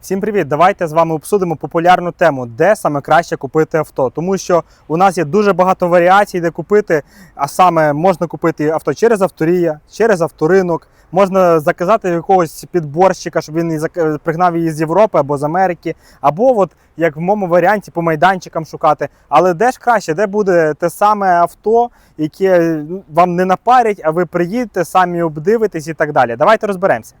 Всім привіт! Давайте з вами обсудимо популярну тему, де саме краще купити авто. Тому що у нас є дуже багато варіацій, де купити. А саме можна купити авто через авторія, через авторинок. Можна заказати якогось підборщика, щоб він пригнав її з Європи або з Америки, або от як в моєму варіанті по майданчикам шукати. Але де ж краще, де буде те саме авто, яке ну, вам не напарять, а ви приїдете, самі обдивитесь і так далі. Давайте розберемося.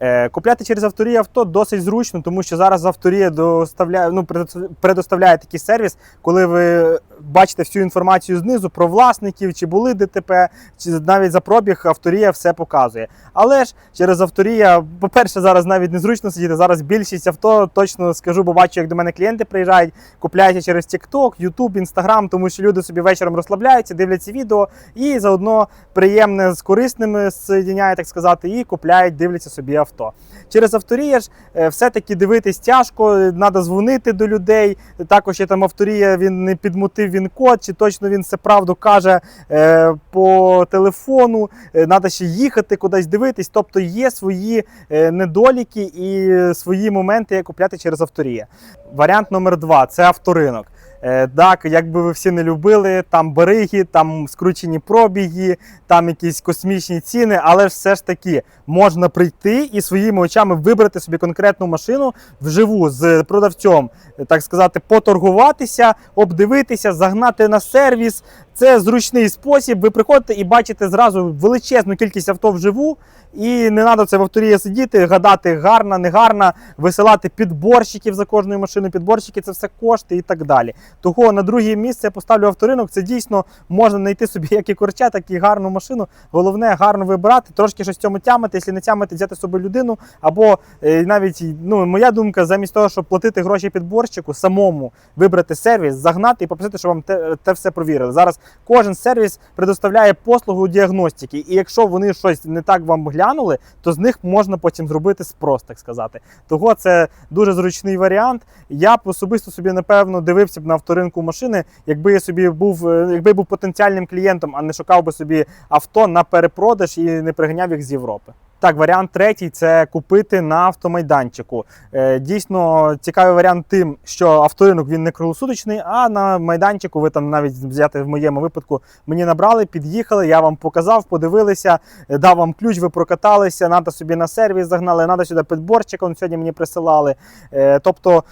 Е, Купляти через авторію авто досить зручно, тому що зараз авторія доставляє, ну, предостав- предоставляє такий сервіс, коли ви бачите всю інформацію знизу про власників, чи були ДТП, чи навіть за пробіг авторія все показує. Але ж через авторія, по-перше, зараз навіть незручно сидіти. Зараз більшість авто точно скажу, бо бачу, як до мене клієнти приїжджають, купляють через TikTok, YouTube, Instagram, тому що люди собі вечором розслабляються, дивляться відео і заодно приємне з корисними соєдиняє, так сказати, і купляють, дивляться собі авто. Через авторія ж е, все-таки дивитись тяжко, треба дзвонити до людей. Також є там авторія, він не підмутив він код, чи точно він все правду каже е, по телефону. Треба ще їхати кудись дивитись. Тобто є свої е, недоліки і свої моменти, як купляти через авторія. Варіант номер два це авторинок. Е, Так, як би ви всі не любили, там бариги, там скручені пробіги, там якісь космічні ціни, але все ж таки можна прийти і своїми очами вибрати собі конкретну машину вживу з продавцем, так сказати, поторгуватися, обдивитися, загнати на сервіс. Це зручний спосіб. Ви приходите і бачите зразу величезну кількість авто вживу. І не треба це в авторії сидіти, гадати гарна, не гарна, висилати підборщиків за кожною машиною. Підборщики це все кошти і так далі. Того на друге місце я поставлю авторинок. Це дійсно можна знайти собі як і корча, так і гарну машину. Головне гарно вибирати, трошки щось цьому тямити. Якщо не тямити, взяти собі людину. Або е, навіть ну, моя думка, замість того, щоб платити гроші підборщику, самому вибрати сервіс, загнати і попросити, щоб вам те, те все провірили. Зараз кожен сервіс предоставляє послугу діагностики, і якщо вони щось не так вам глянули, то з них можна потім зробити спрос, так сказати. Того це дуже зручний варіант. Я б особисто собі напевно дивився б на авторинку машини, якби я собі був, е, якби я був потенціальним клієнтом, а не шукав би собі авто на перепродаж і не приганяв їх з Європи. Так, варіант третій це купити на автомайданчику. Е, дійсно цікавий варіант тим, що авторинок він не круглосуточний, а на майданчику ви там навіть взяти в моєму випадку мені набрали, під'їхали, я вам показав, подивилися, е, дав вам ключ, ви прокаталися, надо собі на сервіс загнали, надо сюди підборчик, он сьогодні мені присилали. Е, тобто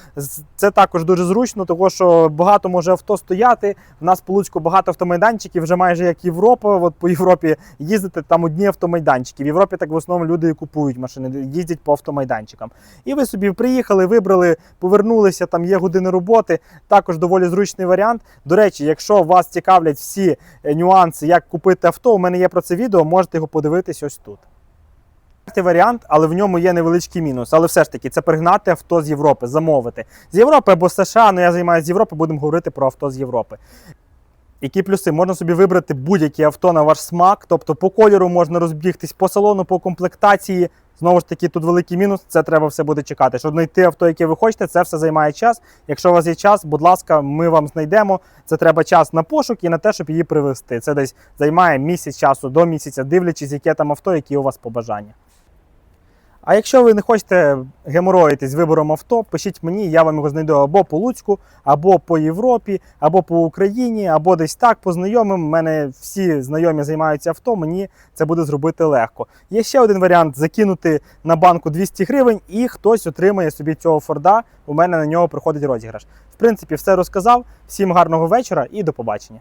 це також дуже зручно, тому що багато може авто стояти. В нас по Луцьку багато автомайданчиків, вже майже як Європа. От по Європі їздити там одні автомайданчики. В Європі так в основному люди і купують машини, їздять по автомайданчикам. І ви собі приїхали, вибрали, повернулися, там є години роботи. Також доволі зручний варіант. До речі, якщо вас цікавлять всі е, нюанси, як купити авто, у мене є про це відео, можете його подивитись ось тут. Варіант, але в ньому є невеличкий мінус. Але все ж таки, це пригнати авто з Європи, замовити. З Європи або США, але я займаюся з Європи, будемо говорити про авто з Європи. Які плюси? Можна собі вибрати будь-яке авто на ваш смак, тобто по кольору можна розбігтись, по салону, по комплектації. Знову ж таки, тут великий мінус, це треба все буде чекати. Щоб знайти авто, яке ви хочете, це все займає час. Якщо у вас є час, будь ласка, ми вам знайдемо. Це треба час на пошук і на те, щоб її привезти. Це десь займає місяць часу до місяця, дивлячись, яке там авто, які у вас побажання. А якщо ви не хочете геморроїтись вибором авто, пишіть мені, я вам його знайду або по Луцьку, або по Європі, або по Україні, або десь так по знайомим. У мене всі знайомі займаються авто, мені це буде зробити легко. Є ще один варіант закинути на банку 200 гривень, і хтось отримає собі цього Форда. У мене на нього проходить розіграш. В принципі, все розказав. Всім гарного вечора і до побачення.